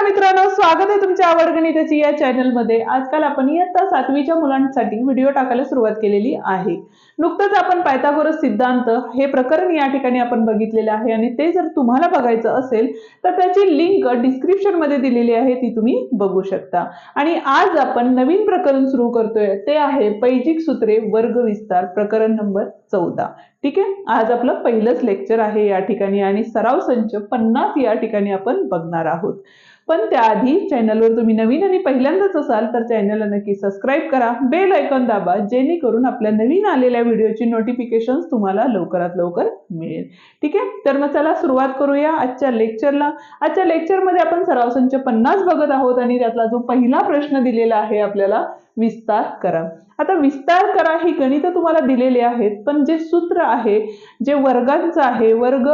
नमस्कार मित्रांनो स्वागत आहे तुमच्या आवड गणिताची या चॅनलमध्ये. आजकाल आपण इयत्ता सातवीच्या मुलांसाठी व्हिडिओ टाकायला सुरुवात केलेली आहे. नुकतंच आपण पायथागोरस सिद्धांत हे प्रकरण या ठिकाणी आपण बघितलेलं आहे आणि ते जर तुम्हाला बघायचं असेल तर त्याची लिंक डिस्क्रिप्शनमध्ये दिलेली आहे ती तुम्ही बघू शकता. आणि आज आपण नवीन प्रकरण सुरू करतोय ते आहे पैजिक सूत्रे वर्ग विस्तार प्रकरण नंबर चौदा. ठीक आहे? आज आपलं पहिलंच लेक्चर आहे या ठिकाणी आणि सराव संच पन्नास या ठिकाणी आपण बघणार आहोत. पण त्याआधी चॅनलवर तुम्ही नवीन आणि पहिल्यांदाच असाल तर चॅनलला नक्की सबस्क्राईब करा. बेल ऐकॉन दाबा जेणेकरून आपल्या नवीन आलेल्या व्हिडिओची नोटिफिकेशन तुम्हाला लवकरात लवकर मिळेल. ठीक आहे? तर मग चला सुरुवात करूया आजच्या लेक्चरला आजच्या लेक्चरमध्ये आपण सराव संच पन्नास बघत आहोत आणि त्यातला जो पहिला प्रश्न दिलेला आहे आपल्याला विस्तार करा. आता विस्तार करा ही गणित तुम्हाला दिलेली आहेत पण जे सूत्र आहे जे वर्गांचं आहे वर्ग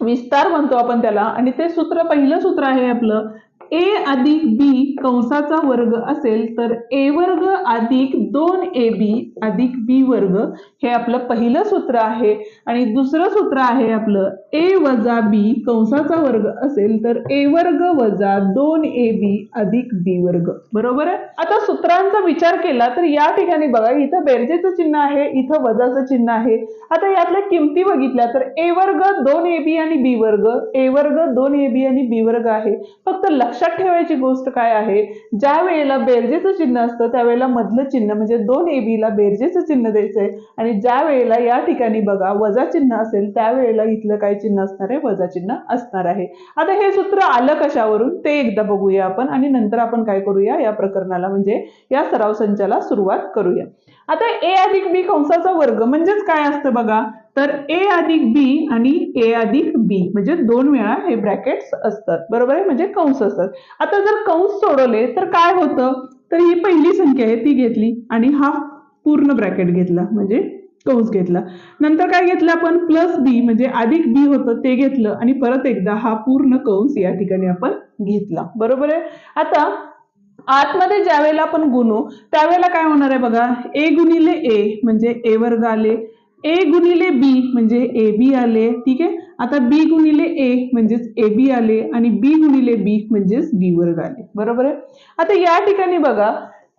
विस्तार म्हणतो आपण त्याला. आणि ते सूत्र पहिलं सूत्र आहे आपलं ए अधिक बी कंसाचा वर्ग असेल तर ए वर्ग अधिक दोन ए बी अधिक बी वर्ग हे आपलं पहिलं सूत्र आहे. आणि दुसरं सूत्र आहे आपलं ए वजा बी कंसाचा वर्ग असेल तर ए वर्ग वजा दोन ए बी अधिक बी वर्ग. बरोबर आहे? आता सूत्रांचा विचार केला तर या ठिकाणी बघा इथं बेरजेचं चिन्ह आहे इथं वजाचं चिन्ह आहे. आता यातल्या किमती बघितल्या तर ए वर्ग दोन ए बी आणि बी वर्ग ए वर्ग दोन ए बी आणि बी वर्ग आहे. फक्त लक्षात ठेवायची गोष्ट काय आहे? ज्या वेळेला बेरजेचं चिन्ह असतं त्यावेळेला मधलं चिन्ह म्हणजे दोन ए बीला बेरजेचं चिन्ह द्यायचंय. आणि ज्या वेळेला या ठिकाणी बघा वजा चिन्ह असेल त्यावेळेला इथलं काय चिन्ह असणार आहे? वजा चिन्ह असणार आहे. आता हे सूत्र आलं कशावरून? ते एकदा बघूया आपण आणि नंतर आपण काय करूया? या प्रकरणाला म्हणजे या सराव संचाला सुरुवात करूया. आता ए अधिक बी कंसाचा वर्ग म्हणजेच काय असतं बघा? तर ए अधिक बी आणि ए अधिक बी म्हणजे दोन वेळा हे ब्रॅकेट्स असतात. बरोबर आहे? म्हणजे कंस असतात. आता जर कंस सोडवले तर काय होतं? तर ही पहिली संख्या आहे ती घेतली आणि हा पूर्ण ब्रॅकेट घेतला म्हणजे कंस घेतला. नंतर काय घेतलं आपण? प्लस बी म्हणजे अधिक बी होतं ते घेतलं आणि परत एकदा हा पूर्ण कंस या ठिकाणी आपण घेतला. बरोबर आहे? आता आतमध्ये ज्या वेळेला आपण गुणू त्यावेळेला काय होणार आहे बघा? ए गुणिले ए म्हणजे ए वर्ग आले. ए गुणिले बी म्हणजे ए बी आले. ठीक आहे? आता बी गुणिले ए म्हणजेच ए बी आले आणि बी गुणिले बी म्हणजेच बी वर्ग आले. बरोबर आहे? आता या ठिकाणी बघा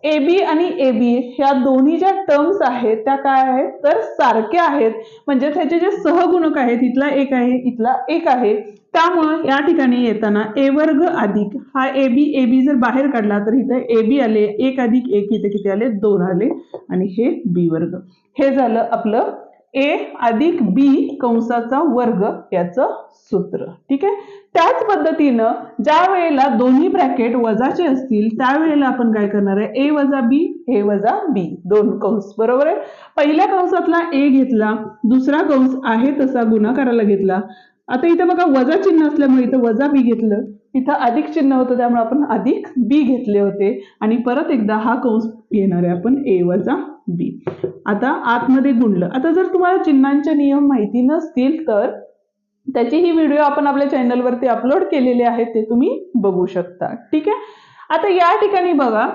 ए बी आणि ए बी ह्या दोन्ही ज्या टर्म्स आहेत त्या काय आहेत? तर सारख्या आहेत. म्हणजे त्याचे जे सहगुणक आहेत इथला एक आहे इथला एक आहे. त्यामुळं या ठिकाणी येताना ए वर्ग अधिक हा ए बी ए बी जर बाहेर काढला तर इथं ए बी आले एक अधिक एक इथे किती आले? दोन आले. आणि हे बी वर्ग. हे झालं आपलं ए अधिक बी कंसाचा वर्ग याचं सूत्र. ठीक आहे? त्याच पद्धतीनं ज्या वेळेला दोन्ही ब्रॅकेट वजाचे असतील त्यावेळेला आपण काय करणार आहे? ए वजा बी हे वजा बी दोन कंस. बरोबर आहे? पहिल्या कंसातला ए घेतला दुसरा कंस आहे तसा गुणाकाराला घेतला. आता इथं बघा वजा चिन्ह असल्यामुळे इथं वजा बी घेतलं. इथं अधिक चिन्ह होतं त्यामुळे आपण अधिक बी घेतले होते. आणि परत एकदा हा कंस घेणार आहे आपण ए वजा बी आता आतमध्ये गुणलं. आता जर तुम्हाला चिन्हांचे नियम माहिती नसतील तर त्याची ही व्हिडिओ आपण आपल्या चॅनलवरती अपलोड केलेले आहेत ते तुम्ही बघू शकता. ठीक आहे? आता या ठिकाणी बघा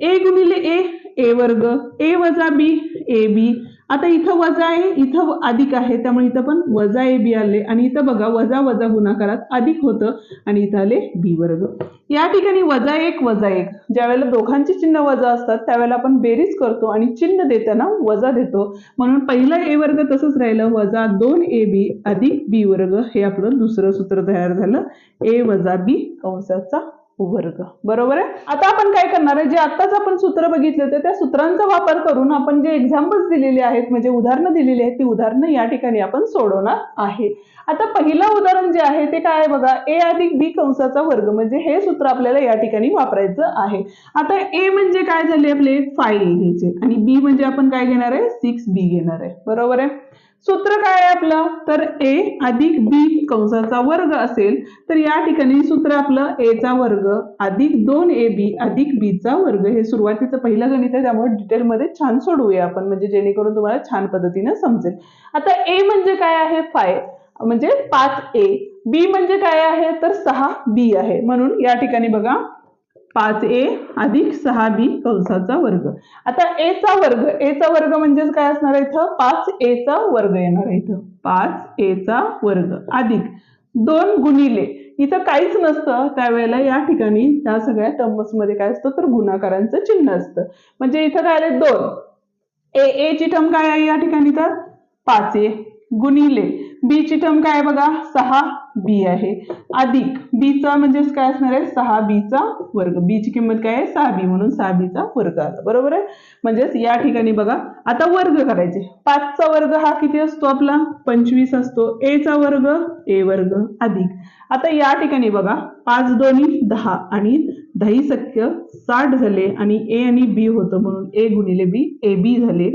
ए गुणिले ए ए वर्ग ए वजा बी ए बी आता इथं वजा आहे इथं अधिक आहे त्यामुळे इथं पण वजा ए बी आले. आणि इथं बघा वजा वजा गुणाकारात अधिक होतं आणि इथं आले बी वर्ग. या ठिकाणी वजा एक वजा एक. ज्या वेळेला दोघांची चिन्ह वजा असतात त्यावेळेला आपण बेरीज करतो आणि चिन्ह देताना वजा देतो. म्हणून पहिलं ए वर्ग तसंच राहिलं. वजा दोन ए बी अधिक बी वर्ग. हे आपलं दुसरं सूत्र तयार झालं. ए वजा बी कंसाचा वर्ग. बरोबर आहे? आता आपण काय करणार आहे? जे आत्ताच आपण सूत्र बघितले होते त्या सूत्रांचा वापर करून आपण जे एक्झाम्पल्स दिलेले आहेत म्हणजे उदाहरणं दिलेली आहेत ती उदाहरणं या ठिकाणी आपण सोडवणार आहे. आता पहिलं उदाहरण जे आहे ते काय आहे बघा? ए अधिक बी कंसाचा वर्ग म्हणजे हे सूत्र आपल्याला या ठिकाणी वापरायचं आहे. आता ए म्हणजे काय झाले आपले? फाईव्ह घ्यायचे आणि बी म्हणजे आपण काय घेणार आहे? सिक्स बी घेणार आहे. बरोबर आहे? सूत्र काय आहे आपलं? तर ए अधिक बी कंसाचा वर्ग असेल तर या ठिकाणी सूत्र आपलं ए चा वर्ग अधिक दोन ए बी अधिक बी चा वर्ग. हे सुरुवातीचं पहिलं गणित आहे त्यामुळे डिटेलमध्ये छान सोडवूया आपण म्हणजे जेणेकरून तुम्हाला छान पद्धतीने समजेल. आता ए म्हणजे काय आहे? फाय म्हणजे पाच ए बी म्हणजे काय आहे? तर सहा बी आहे. म्हणून या ठिकाणी बघा पाच ए अधिक सहा बी कंसाचा वर्ग. आता ए चा वर्ग ए चा वर्ग म्हणजेच काय असणार आहे इथं? पाच ए चा वर्ग येणार आहे इथं. पाच ए चा वर्ग अधिक दोन गुणिले. इथं काहीच नसतं. त्यावेळेला या ठिकाणी या सगळ्या टर्म्समध्ये काय असतं? तर गुणाकारांचं चिन्ह असतं. म्हणजे इथं काय आले दोन. ए ए ची टर्म काय आहे या ठिकाणी तर? पाच ए गुणिले. बी ची टर्म काय आहे बघा? सहा बी आहे. अधिक बीचा म्हणजेच काय असणार आहे? सहा बीचा वर्ग. बी ची किंमत काय आहे? सहा बी म्हणून सहा बीचा वर्ग आला. बरोबर आहे? म्हणजेच या ठिकाणी बघा आता वर्ग करायचे. पाचचा वर्ग हा किती असतो आपला? पंचवीस असतो. ए चा वर्ग ए वर्ग अधिक. आता या ठिकाणी बघा पाच दोन्ही दहा आणि दही सख्य साठ झाले आणि ए आणि बी होतं म्हणून ए गुणिले बी ए बी झाले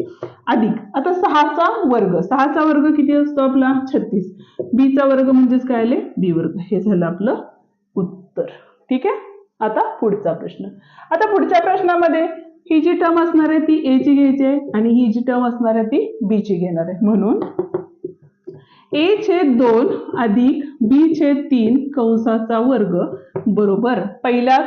अधिक. आता सहाचा वर्ग. सहाचा वर्ग किती असतो आपला? छत्तीस. बीचा वर्ग म्हणजेच काय? आले बी वर्ग हे झालं आपलं उत्तर. ठीक आहे? आता पुढचा प्रश्न. आता पुढच्या प्रश्नामध्ये ही जी टर्म असणार आहे ती ए ची घ्यायची आहे आणि ही जी टर्म असणार आहे ती बी ची घेणार आहे. म्हणून ए छेद दोन अधिक बी छेद तीन कंसाचा वर्ग बरोबर. पहिला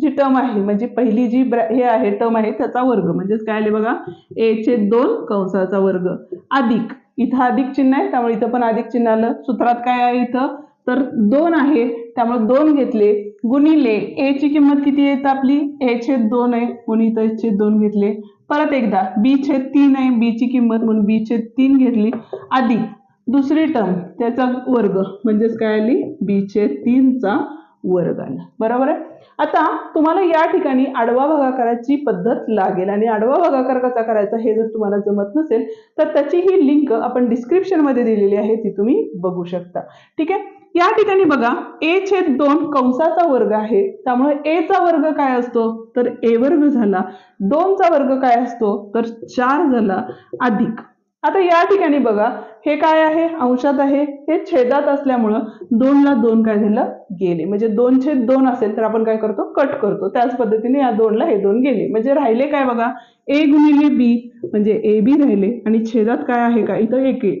जी टर्म आहे म्हणजे पहिली जी हे आहे टर्म आहे त्याचा वर्ग. म्हणजेच काय आले बघा? ए छेद दोन कंसाचा वर्ग अधिक. इथं अधिक चिन्ह आहे त्यामुळे इथं पण अधिक चिन्ह आलं. सूत्रात काय आहे इथं? तर दोन आहे त्यामुळे दोन घेतले. गुणिले ए ची किंमत किती येत आपली? ए छेद दोन आहे म्हणून इथं ए छेद दोन घेतले. परत एकदा बी छेद तीन आहे बी ची किंमत म्हणून बी छेद तीन घेतली. अधिक दुसरी टर्म त्याचा वर्ग म्हणजेच काय आली? बी छेद तीनचा वर्ग बरोबर आहे? आता तुम्हाला या ठिकाणी आडवा भागाकाराची पद्धत लागेल आणि आडवा भागाकार कसा करायचा हे जर तुम्हाला जमत नसेल तर त्याची ही लिंक आपण डिस्क्रिप्शनमध्ये दिलेली आहे ती तुम्ही बघू शकता. ठीक आहे? या ठिकाणी बघा ए छेद दोन कंसाचा वर्ग आहे. त्यामुळे ए चा वर्ग काय असतो? तर ए वर्ग झाला. दोनचा वर्ग काय असतो? तर चार झाला अधिक. आता या ठिकाणी बघा हे काय आहे? अंशात आहे. हे छेदात असल्यामुळं दोनला दोन काय झालं? गेले. म्हणजे दोन छेद दोन असेल तर आपण काय करतो? कट करतो. त्याच पद्धतीने या दोनला हे दोन गेले. म्हणजे राहिले काय बघा? ए गुणिले बी म्हणजे ए बी राहिले. आणि छेदात काय आहे का? इथं एक ए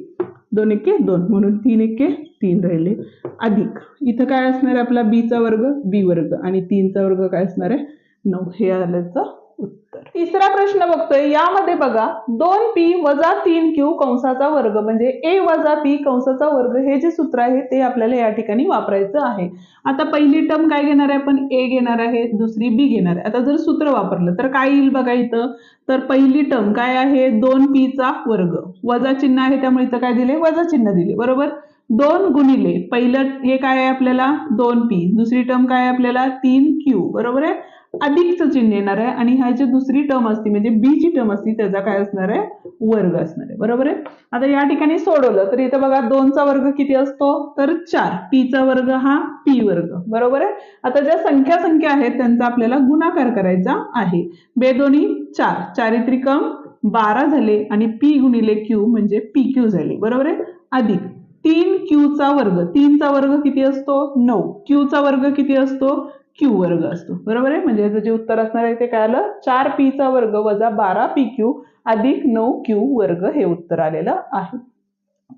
दोन एके दोन. म्हणून तीन एके तीन राहिले. अधिक. इथं काय असणार आहे आपला बीचा वर्ग? बी वर्ग. आणि तीनचा वर्ग काय असणार आहे? नऊ. हे आल्याचं उत्तर. तिसरा प्रश्न बघतोय. यामध्ये बघा दोन पी वजा तीन क्यू कंसाचा वर्ग म्हणजे ए वजा पी कंसाचा वर्ग हे जे सूत्र आहे ते आपल्याला या ठिकाणी वापरायचं आहे. आता पहिली टर्म काय घेणार आहे आपण? ए घेणार आहे दुसरी बी घेणार आहे. आता जर सूत्र वापरलं तर काय येईल बघा इथं? तर पहिली टर्म काय आहे? दोन पी चा वर्ग. वजा चिन्ह आहे त्यामुळे इथं काय दिले? वजा चिन्ह दिले. बरोबर? दोन गुणिले पहिलं हे काय आहे आपल्याला? दोन पी दुसरी टर्म काय आहे आपल्याला? तीन क्यू बरोबर आहे? अधिकचं चिन्ह येणार आहे आणि ह्या जी दुसरी टर्म असते म्हणजे बी ची टर्म असते त्याचा काय असणार आहे? वर्ग असणार आहे. बरोबर आहे? आता या ठिकाणी सोडवलं तर इथं बघा दोनचा वर्ग किती असतो? तर चार. पीचा वर्ग हा पी वर्ग. बरोबर आहे? आता ज्या संख्या संख्या आहेत त्यांचा आपल्याला गुणाकार करायचा आहे. बेदोनी चार. चारित्रिकम बारा झाले आणि पी गुणिले क्यू म्हणजे पी क्यू झाले. बरोबर आहे? अधिक. तीन क्यूचा वर्ग. तीनचा वर्ग किती असतो? नऊ. क्यूचा वर्ग किती असतो? क्यू वर्ग असतो. बरोबर आहे? म्हणजे याचं जे उत्तर असणार आहे ते काय आलं? चार पी चा वर्ग वजा बारा पी क्यू अधिक नऊ क्यू वर्ग हे उत्तर आलेलं आहे.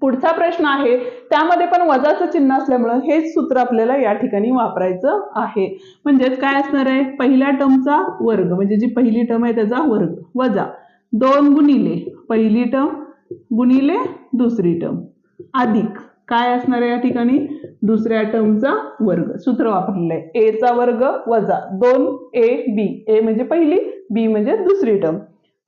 पुढचा प्रश्न आहे. त्यामध्ये पण वजाचं चिन्ह असल्यामुळं हेच सूत्र आपल्याला या ठिकाणी वापरायचं आहे. म्हणजेच काय असणार आहे? पहिल्या टर्मचा वर्ग. म्हणजे जी पहिली टर्म आहे त्याचा वर्ग. वजा. दोन गुणिले. पहिली टर्म गुणिले दुसरी टर्म अधिक. काय असणार आहे या ठिकाणी? दुसऱ्या टर्मचा वर्ग. सूत्र वापरलेलं आहे ए चा वर्ग वजा दोन ए बी ए म्हणजे पहिली बी म्हणजे दुसरी टर्म.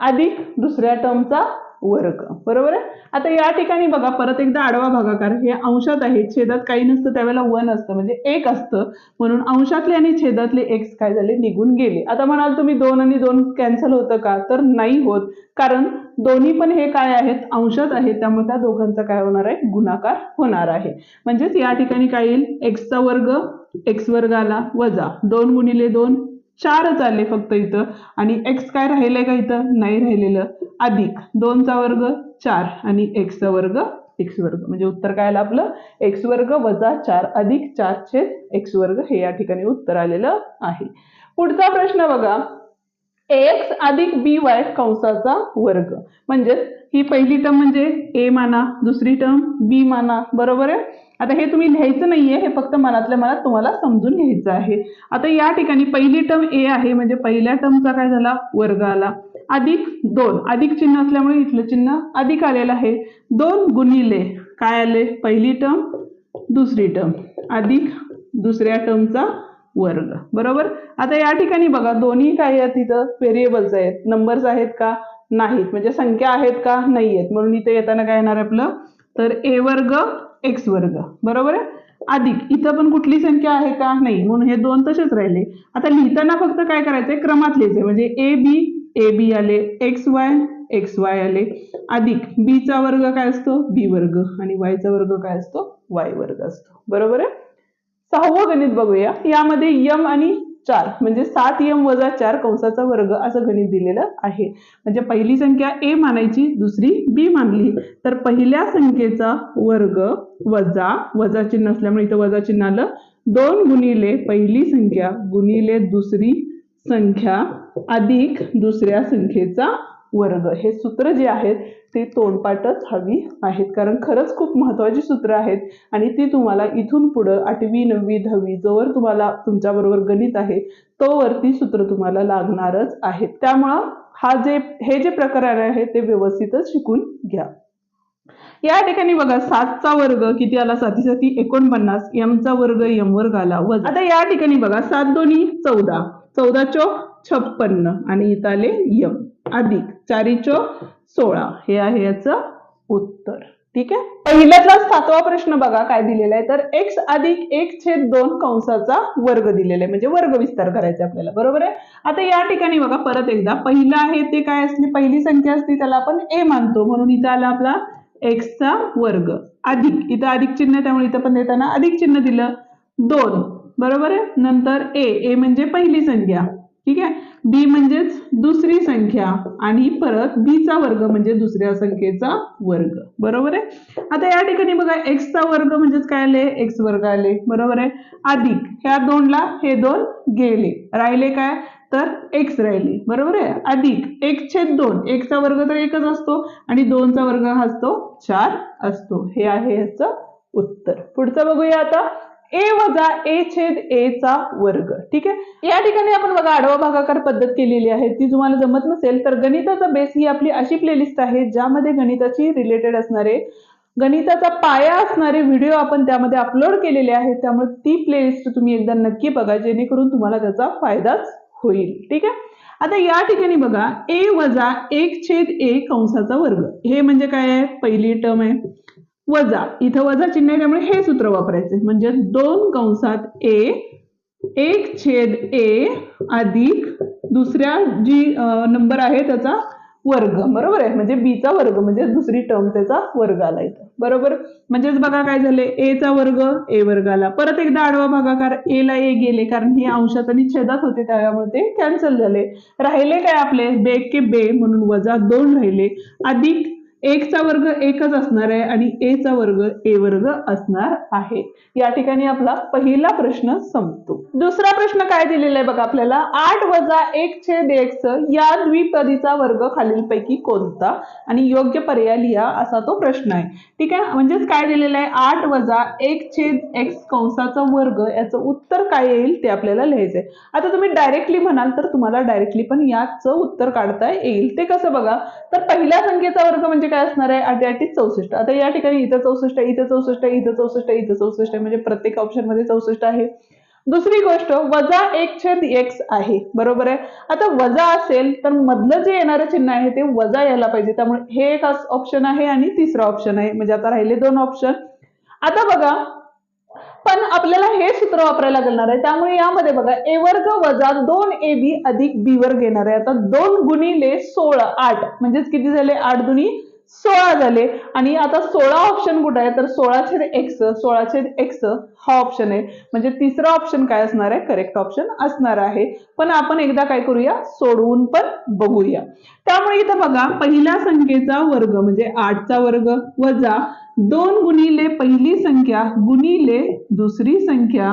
अधिक दुसऱ्या टर्मचा वर्ग. बरोबर आहे? आता या ठिकाणी बघा परत एकदा आडवा भागाकार हे अंशात आहे छेदात काही नसतं त्यावेळेला वन असतं म्हणजे एक असतं. म्हणून अंशातले आणि छेदातले एक्स काय झाले? निघून गेले. आता म्हणाल तुम्ही दोन आणि दोन कॅन्सल होतं का? तर नाही होत. कारण दोन्ही पण हे काय आहेत? अंशात आहेत. त्यामुळे त्या दोघांचा काय होणार आहे? गुणाकार होणार आहे. म्हणजेच या ठिकाणी काय येईल? एक्सचा वर्ग एक्स वर्ग आला वजा. दोन गुणिले दोन चारच आले फक्त इथं. आणि एक्स काय राहिलंय का इथं? नाही राहिलेलं. अधिक दोनचा वर्ग चार आणि एक्सचा वर्ग एक्स वर्ग. म्हणजे उत्तर काय आलं आपलं? एक्स वर्ग वजा चार अधिक चार छेद एक्स वर्ग हे या ठिकाणी उत्तर आलेलं आहे. पुढचा प्रश्न बघा. एक्स अधिक बी वाय कंसाचा वर्ग. म्हणजेच ही पहिली टर्म म्हणजे ए माना दुसरी टर्म बी माना. बरोबर आहे? आता हे तुम्ही लिहायचं नाहीये हे फक्त मनातल्या मनात तुम्हाला समजून घ्यायचं आहे. आता या ठिकाणी पहिली टर्म ए आहे म्हणजे पहिल्या टर्मचा काय झाला? वर्ग आला. अधिक दोन. अधिक चिन्ह असल्यामुळे इथलं चिन्ह अधिक आलेलं आहे. दोन गुणिले काय आले? पहिली टर्म दुसरी टर्म अधिक दुसऱ्या टर्मचा वर्ग. बरोबर? आता या ठिकाणी बघा दोन्ही काय आहेत तिथं व्हेरिएबल्स आहेत. नंबर्स आहेत का? नाहीत. म्हणजे संख्या आहेत का? नाही आहेत म्हणून इथे येताना काय येणार आपलं? तर ए वर्ग एक्स वर्ग. बरोबर? आहे अधिक इथं पण कुठली संख्या आहे का? नाही. म्हणून हे दोन तसेच राहिले. आता लिहिताना फक्त काय करायचंय? क्रमात लिहायचंय. म्हणजे ए बी ए बी आले. एक्स वाय एक्स वाय आले. अधिक बीचा वर्ग काय असतो? बी वर्ग. आणि वायचा वर्ग काय असतो? वाय वर्ग असतो. बरोबर आहे? सहावं गणित बघूया. यामध्ये यम आणि चार म्हणजे सात यम वजा चार कंसाचा वर्ग असं गणित दिलेलं आहे. म्हणजे पहिली संख्या ए मानायची दुसरी बी मानली. तर पहिल्या संख्येचा वर्ग वजा वजा चिन्ह असल्यामुळे इथं वजा चिन्ह आलं. दोन गुणिले पहिली संख्या गुणिले दुसरी संख्या अधिक दुसऱ्या संख्येचा वर्ग. हे सूत्र जे आहेत ते तोंडपाठच हवी आहेत. कारण खरंच खूप महत्वाची सूत्र आहेत आणि ती तुम्हाला इथून पुढं आठवी नववी दहावी जोवर तुम्हाला तुमच्याबरोबर गणित आहे तोवरती सूत्र तुम्हाला लागणारच आहेत. त्यामुळं हा जे हे जे प्रकार आहे ते व्यवस्थितच शिकून घ्या. या ठिकाणी बघा सातचा वर्ग किती आला? साती साती एकोणपन्नास यमचा वर्ग यम वर्ग आला वजा. आता या ठिकाणी बघा सात दोन्ही चौदा. चौदा चौक छप्पन्न आणि इथं आले यम. अधिक. चारी चोक सोळा. हे आहे याचं उत्तर. ठीक आहे? पहिल्यातला सातवा प्रश्न बघा काय दिलेला आहे. तर एक्स अधिक एक छेद दोन कंसाचा वर्ग दिलेला आहे. म्हणजे वर्ग विस्तार करायचा आपल्याला. बरोबर आहे? आता या ठिकाणी बघा परत एकदा. पहिलं आहे ते काय असली? पहिली संख्या असते त्याला आपण ए मानतो. म्हणून इथं आला आपला एक्सचा वर्ग. अधिक. इथं अधिक चिन्ह आहे, त्यामुळे इथं पण देताना अधिक चिन्ह दिलं. दोन. बरोबर आहे? नंतर ए ए म्हणजे पहिली संख्या. ठीक आहे? बी म्हणजेच दुसरी संख्या आणि परत बीचा वर्ग म्हणजे दुसऱ्या संख्येचा वर्ग. बरोबर आहे? आता या ठिकाणी बघा एक्सचा वर्ग म्हणजेच काय आले? एक्स वर्ग आले. बरोबर आहे? अधिक. ह्या दोनला हे दोन गेले. राहिले काय? तर एक्स राहिले. बरोबर आहे? अधिक. एक छेद दोन. एकचा वर्ग तर एकच असतो आणि दोनचा वर्ग हा असतो चार असतो. हे आहे याचं उत्तर. पुढचं बघूया आता. ए वजा ए छेद ए चा वर्ग. ठीक आहे? या ठिकाणी आपण बघा आडवा भागाकार पद्धत केलेली आहे. ती तुम्हाला जमत नसेल तर गणिताचा बेस ही आपली अशी प्लेलिस्ट आहे ज्यामध्ये गणिताची रिलेटेड असणारे गणिताचा पाया असणारे व्हिडिओ आपण त्यामध्ये अपलोड केलेले आहेत. त्यामुळे ती प्लेलिस्ट तुम्ही एकदा नक्की बघा जेणेकरून तुम्हाला त्याचा फायदाच होईल. ठीक आहे? आता या ठिकाणी बघा ए वजा एक छेद ए कंसाचा वर्ग. हे म्हणजे काय आहे? पहिली टर्म आहे. वजा. इथं वजा चिन्ह आहे त्यामुळे हे सूत्र वापरायचे म्हणजे दोन कंसात ए एक छेद ए अधिक दुसऱ्या जी नंबर आहे त्याचा वर्ग. बरोबर आहे? म्हणजे बीचा वर्ग म्हणजे दुसरी टर्म त्याचा वर्ग आला इथं. बरोबर? म्हणजेच बघा काय झाले एचा चा वर्ग ए वर्ग आला. परत एकदा आडवा भागाकार ए ला ए गेले कारण हे अंशात आणि छेदात होते त्यामुळे ते कॅन्सल झाले. राहिले काय आपले? बे के बे म्हणून वजा दोन राहिले. अधिक एकचा वर्ग एकच असणार आहे आणि ए चा वर्ग ए वर्ग असणार आहे. या ठिकाणी आपला पहिला प्रश्न संपतो. दुसरा प्रश्न काय दिलेला आहे बघा आपल्याला? आठ वजा एक छेद एक्स या द्विपदीचा वर्ग खालीलपैकी कोणता? आणि योग्य पर्याय लिहा असा तो प्रश्न आहे. ठीक आहे? म्हणजेच काय दिलेलं आहे? आठ वजा एक छेद एक्स कंसाचा वर्ग याचं उत्तर काय येईल ते आपल्याला लिहायचंय. आता तुम्ही डायरेक्टली म्हणाल तर तुम्हाला डायरेक्टली पण याचं उत्तर काढता येईल. ते कसं बघा? तर पहिल्या संख्येचा वर्ग म्हणजे काय असणार आहे? आठ चौसष्ट. आता या ठिकाणी इथं चौसष्ट इथं चौसष्ट इथं चौसष्ट इथं चौसष्ट म्हणजे प्रत्येक ऑप्शनमध्ये चौसष्ट आहे. दुसरी गोष्ट वजा एक छेद एक्स आहे. बरोबर आहे? आता वजा असेल तर मधलं जे येणारं चिन्ह आहे ते वजा यायला पाहिजे. त्यामुळे हे एक ऑप्शन आहे आणि तिसरा ऑप्शन आहे. म्हणजे आता राहिले दोन ऑप्शन आता बघा पण आपल्याला हे सूत्र वापरायला लागणार आहे. त्यामुळे यामध्ये बघा ए वर्ग वजा दोन ए बी अधिक बी वर्ग येणार आहे. आता दोन गुणिले सोळा आठ. म्हणजेच किती झाले? आठ दुनी सोळा झाले. आणि आता सोळा ऑप्शन कुठं आहे? तर सोळा छेद एक्स सोळा छेद एक्स हा ऑप्शन आहे. म्हणजे तिसरा ऑप्शन काय असणार आहे? करेक्ट ऑप्शन असणार आहे. पण आपण एकदा काय करूया? सोडवून पण बघूया. त्यामुळे इथं बघा पहिल्या संख्येचा वर्ग म्हणजे आठचा वर्ग वजा दोन गुणिले पहिली संख्या गुणिले दुसरी संख्या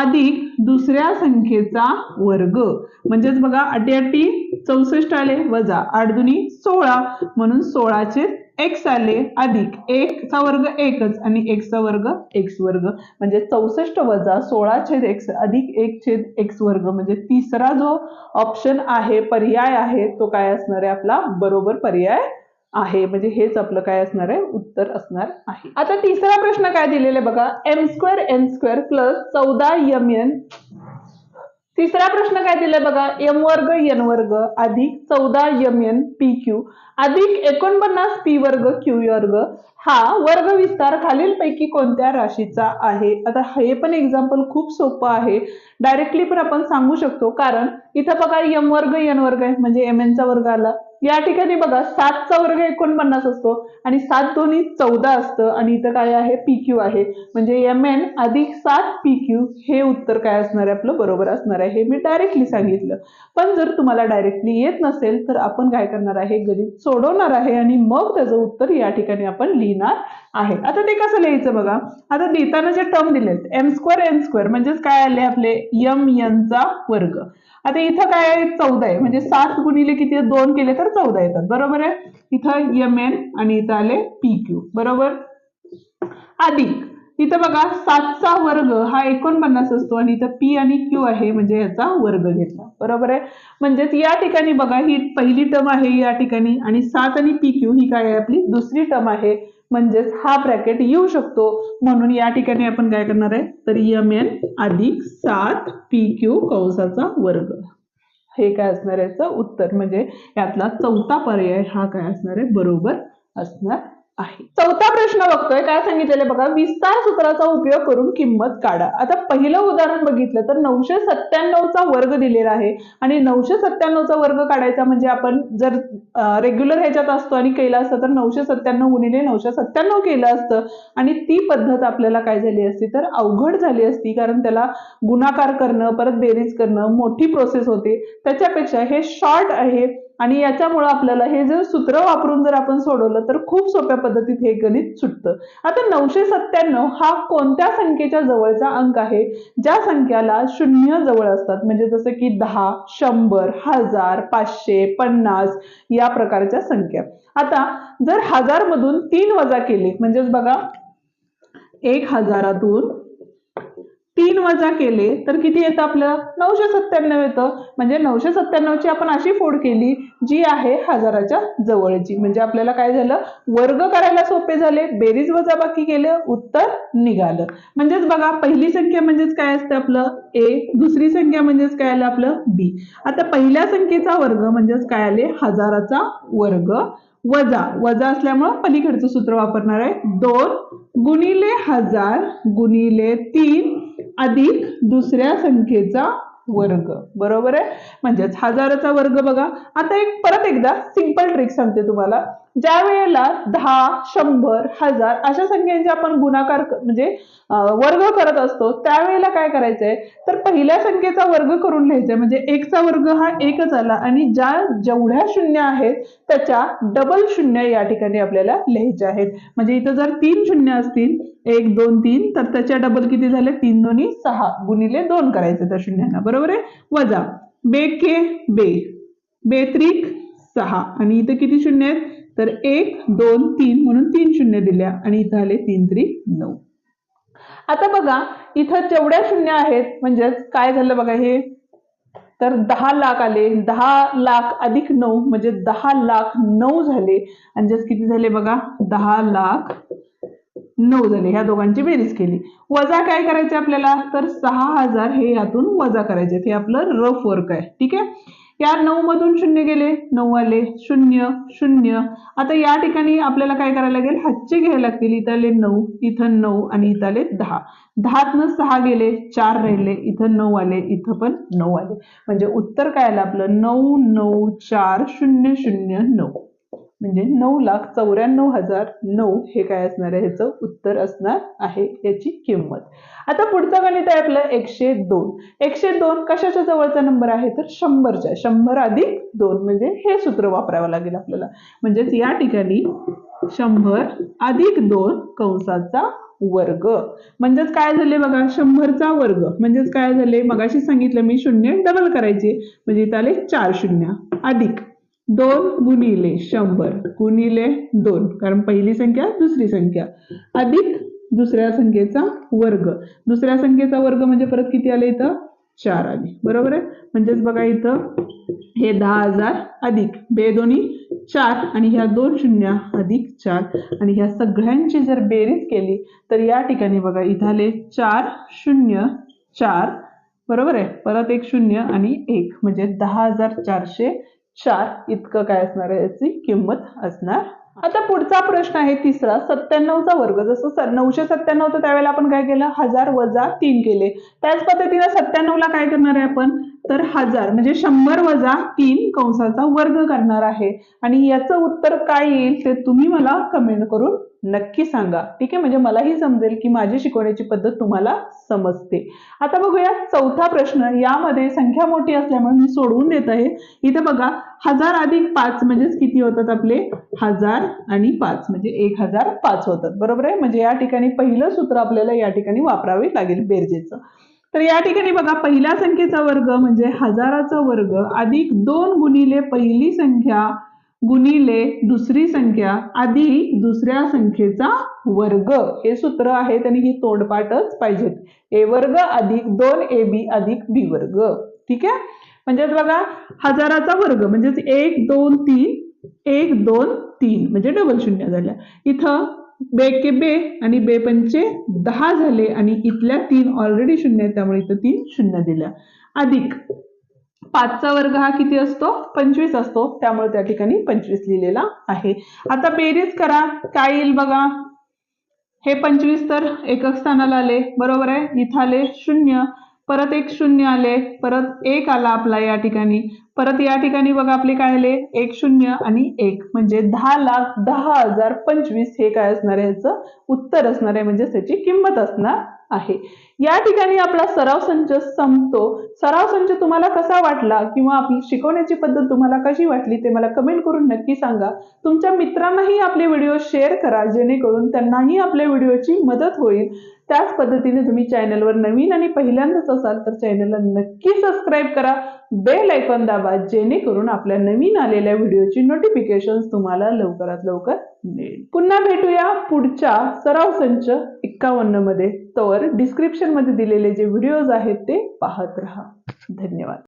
अधिक दुसऱ्या संख्येचा वर्ग. म्हणजेच बघा अटी चौसष्ट आले वजा. आठ दुनी सोळा. म्हणून सोळाचे एक्स आले अधिक एक चा वर्ग एकच आणि एक चा वर्ग एक्स वर्ग. म्हणजे चौसष्ट वजा सोळा छेद एक्स अधिक एक छेद एक्स वर्ग. म्हणजे तिसरा जो ऑप्शन आहे पर्याय आहे तो काय असणार आहे? आपला बरोबर पर्याय आहे. म्हणजे हेच आपलं काय असणार आहे? उत्तर असणार आहे. आता तिसरा प्रश्न काय दिलेला आहे बघा? M square N square plus चौदा एम एन तिसरा प्रश्न काय दिलाय बघा? एम वर्ग एन वर्ग अधिक चौदा एम एन पी क्यू अधिक एकोणपन्नास पी वर्ग क्यू वर्ग हा वर्ग विस्तार खालीलपैकी कोणत्या राशीचा आहे? आता हे पण एक्झाम्पल खूप सोपं आहे. डायरेक्टली पण आपण सांगू शकतो. कारण इथं बघा एम वर्ग एन वर्ग आहे. म्हणजे एम एनचा वर्ग आला. या ठिकाणी बघा सातचा वर्ग एकोणपन्नास असतो आणि सात दोन्ही चौदा असतं. आणि इथं काय आहे? पी क्यू आहे. म्हणजे एम एन अधिक सात पी क्यू हे उत्तर काय असणार आहे? आपलं बरोबर असणार आहे. हे मी डायरेक्टली सांगितलं. पण जर तुम्हाला डायरेक्टली येत नसेल तर आपण काय करणार आहे? गणित सोडवणार आहे आणि मग त्याचं उत्तर या ठिकाणी आपण लिहिणार. आहे. आता ते कसं लिहायचं बघा? आता देताना जे टर्म दिलेत एम स्क्वेअर एन स्क्वेअर म्हणजेच काय आले आपले? यम एनचा वर्ग. आता इथं काय आहे? चौदा आहे. म्हणजे सात गुणिले किती दोन केले तर चौदा येतात. बरोबर आहे? इथं यम एन आणि इथं आले पी क्यू बरोबर? अधिक इथं बघा सातचा वर्ग हा एकोणपन्नास असतो आणि इथं पी आणि क्यू आहे म्हणजे याचा वर्ग घेतला. बरोबर आहे? म्हणजेच या ठिकाणी बघा ही पहिली टर्म आहे या ठिकाणी आणि सात आणि पी क्यू ही काय आहे आपली? दुसरी टर्म आहे. म्हणजेच हा ब्रॅकेट येऊ शकतो. म्हणून या ठिकाणी आपण काय करणार आहे? तर यम एन अधिक सात पी क्यू कंसाचा वर्ग. हे काय असणार याचं उत्तर. म्हणजे यातला चौथा पर्याय हा काय असणार आहे? बरोबर असणार आहे. चौथा प्रश्न बघतोय. काय सांगितलेलं बघा? विस्तार सूत्राचा उपयोग करून किंमत काढा. आता पहिलं उदाहरण बघितलं तर नऊशे सत्त्याण्णवचा वर्ग दिलेला आहे. आणि नऊशे सत्त्याण्णवचा वर्ग काढायचा म्हणजे आपण जर रेग्युलर ह्याच्यात असतो आणि केलं असतं तर नऊशे सत्त्याण्णव गुणिले नऊशे सत्त्याण्णव केलं असतं. आणि ती पद्धत आपल्याला काय झाली असती? तर अवघड झाली असती. कारण त्याला गुणाकार करणं परत बेरीज करणं मोठी प्रोसेस होते. त्याच्यापेक्षा हे शॉर्ट आहे. आणि याच्यामुळं आपल्याला हे जर सूत्र वापरून जर आपण सोडवलं तर खूप सोप्या पद्धतीत हे गणित सुटतं. आता नऊशे सत्त्याण्णव हा कोणत्या संख्येच्या जवळचा अंक आहे? ज्या संख्याला शून्य जवळ असतात म्हणजे जसं की दहा शंभर हजार पाचशे पन्नास या प्रकारच्या संख्या. आता जर हजार मधून तीन वजा केले म्हणजेच बघा एक हजारातून तीन वजा केले तर किती येतं आपलं नऊशे सत्त्याण्णव येतं. म्हणजे नऊशे सत्त्याण्णवची आपण अशी फोड केली जी आहे हजाराच्या जवळची. म्हणजे आपल्याला काय झालं? वर्ग करायला सोपे झाले बेरीज वजा बाकी केलं उत्तर निघालं. म्हणजेच बघा पहिली संख्या म्हणजेच काय असतं आपलं? ए. दुसरी संख्या म्हणजेच काय आलं आपलं? बी. आता पहिल्या संख्येचा वर्ग म्हणजेच काय आले? हजाराचा वर्ग वजा. वजा असल्यामुळं पलीकडचं सूत्र वापरणार आहे. दोन गुणिले हजार गुणिले तीन अधिक दुसऱ्या संख्येचा वर्ग. बरोबर आहे? म्हणजेच हजाराचा वर्ग बघा. आता एक परत एकदा सिंपल ट्रिक सांगते तुम्हाला. ज्या वेळेला दहा शंभर हजार अशा संख्यांचे आपण गुणाकार म्हणजे वर्ग करत असतो त्यावेळेला काय करायचंय? तर पहिल्या संख्येचा वर्ग करून लिहायचा म्हणजे एकचा वर्ग हा एकच आला आणि ज्या जेवढ्या शून्य आहेत त्याच्या डबल शून्य या ठिकाणी आपल्याला लिहायच्या आहेत. म्हणजे इथं जर तीन शून्य असतील एक दोन तीन तर त्याच्या डबल किती झाले? तीन दोन्ही सहा गुणिले दोन करायचे त्या शून्यांना. बरोबर आहे? वजा. बेके बे. बेत्रिक सहा. आणि इथं किती शून्य आहेत? तर एक दोन तीन म्हणून तीन शून्य दिल्या. आणि इथं आले तीन त्री नऊ. आता बघा इथं जेवढ्या शून्य आहेत. म्हणजेच काय झालं बघा हे? तर दहा लाख आले. दहा लाख अधिक नऊ म्हणजे दहा लाख नऊ झाले. आणि जस किती झाले बघा? दहा लाख नऊ झाले ह्या दोघांची बेरीज केली. वजा काय करायचे आपल्याला? तर सहा हजार हे यातून वजा करायचे. हे आपलं रफ वर्क आहे. ठीक आहे? या नऊ मधून शून्य गेले. नऊ आले. शून्य शून्य. आता या ठिकाणी आपल्याला काय करायला लागेल? हातचे घ्यायला लागतील. इथं आले नऊ इथं नऊ आणि इथं आले दहा. दहातनं सहा गेले चार राहिले इथं नऊ आले इथं पण नऊ आले. म्हणजे उत्तर काय आलं आपलं? नऊ नऊ चार शून्य शून्य नऊ. म्हणजे नऊ लाख चौऱ्याण्णव हजार नऊ हे काय असणार आहे? ह्याचं उत्तर असणार आहे याची किंमत. आता पुढचं गणित आहे आपलं एकशे दोन. एकशे दोन कशाच्या जवळचा नंबर आहे? तर शंभरच्या. शंभर अधिक दोन म्हणजे हे सूत्र वापरावं लागेल आपल्याला. म्हणजेच या ठिकाणी शंभर अधिक दोन कंसाचा वर्ग. म्हणजेच काय झाले बघा? शंभरचा वर्ग. म्हणजेच काय झाले? मगाशी सांगितलं मी शून्य डबल करायचे. म्हणजे इथं आले चार शून्य अधिक. दोन गुणिले शंभर. गुणिले दोन. कारण पहिली संख्या दुसरी संख्या. अधिक दुसऱ्या संख्येचा वर्ग. दुसऱ्या संख्येचा वर्ग म्हणजे परत किती आले इथं? चार आले. बरोबर आहे? म्हणजेच बघा इथं हे दहा हजार अधिक. बे दोन्ही चार. आणि ह्या दोन शून्य अधिक चार. आणि ह्या सगळ्यांची जर बेरीज केली तर या ठिकाणी बघा इथं आले चार शून्य चार. बरोबर आहे? परत एक शून्य आणि एक. म्हणजे दहा हजार चारशे चार इतकं काय असणार आहे? याची किंमत असणार. आता पुढचा प्रश्न आहे तिसरा. सत्त्याण्णवचा वर्ग. जसं नऊशे सत्त्याण्णव होतं त्यावेळेला आपण काय केलं? हजार वजा तीन केले. त्याच पद्धतीने सत्त्याण्णवला काय करणार आहे आपण? तर हजार म्हणजे शंभर वजा तीन कंसाचा वर्ग करणार आहे. आणि याचं उत्तर काय येईल ते तुम्ही मला कमेंट करून नक्की सांगा. ठीक आहे? म्हणजे मलाही समजेल की माझी शिकवण्याची पद्धत तुम्हाला समजते. आता बघूया चौथा प्रश्न. यामध्ये संख्या मोठी असल्यामुळे मी सोडवून देत आहे. इथं बघा हजार अधिक पाच म्हणजेच किती होतात आपले? हजार आणि पाच म्हणजे एक हजार पाच होतात. बरोबर आहे? म्हणजे या ठिकाणी पहिलं सूत्र आपल्याला या ठिकाणी वापरावे लागेल बेरजेचं. तर या ठिकाणी बघा पहिल्या संख्येचा वर्ग म्हणजे हजाराचा वर्ग अधिक दोन गुणिले पहिली संख्या गुणिले दुसरी संख्या आधी दुसऱ्या संख्येचा वर्ग. हे सूत्र आहे आणि ही तोंडपाठच पाहिजेत. ए वर्ग अधिक दोन ए बी अधिक बी वर्ग. ठीक आहे? म्हणजेच बघा हजाराचा वर्ग म्हणजेच एक दोन तीन एक दोन तीन. म्हणजे डबल शून्य झाल्या इथं बे के बे आणि बे पंचे दहा झाले आणि इथल्या तीन ऑलरेडी शून्य आहेत त्यामुळे इथं तीन शून्य दिल्या अधिक पाचचा वर्ग हा किती असतो? पंचवीस असतो. त्यामुळे त्या ठिकाणी पंचवीस लिहिलेला आहे. आता बेरीज करा. काय येईल बघा? हे पंचवीस तर एकक स्थानाला आले. बरोबर आहे? इथं आले शून्य. परत एक शून्य आले परत एक आला आपला या ठिकाणी. परत या ठिकाणी बघा आपले काय आले? एक शून्य आणि एक. म्हणजे दहा लाख दहा हजार पंचवीस हे काय असणार आहे? याचं उत्तर असणार आहे. म्हणजे त्याची किंमत असणार आहे. या ठिकाणी आपला सराव संच संपतो. सराव संच तुम्हाला कसा वाटला किंवा आपली शिकवण्याची पद्धत तुम्हाला कशी वाटली ते मला कमेंट करून नक्की सांगा. तुमच्या मित्रांनाही आपले व्हिडिओ शेअर करा जेणेकरून त्यांनाही आपल्या व्हिडिओची मदत होईल. त्याच पद्धतीने तुम्ही चॅनलवर नवीन आणि पहिल्यांदाच असाल तर चॅनलला नक्की सबस्क्राईब करा. बेल आयकॉन दाबा जेणेकरून आपल्या नवीन आलेल्या व्हिडिओची नोटिफिकेशन तुम्हाला लवकरात लवकर मिळेल. पुन्हा भेटूया पुढच्या सराव संच एक्कावन्नमध्ये तर डिस्क्रिप्शन मध्ये दिलेले जे व्हिडिओज आहेत ते पाहत राहा. धन्यवाद.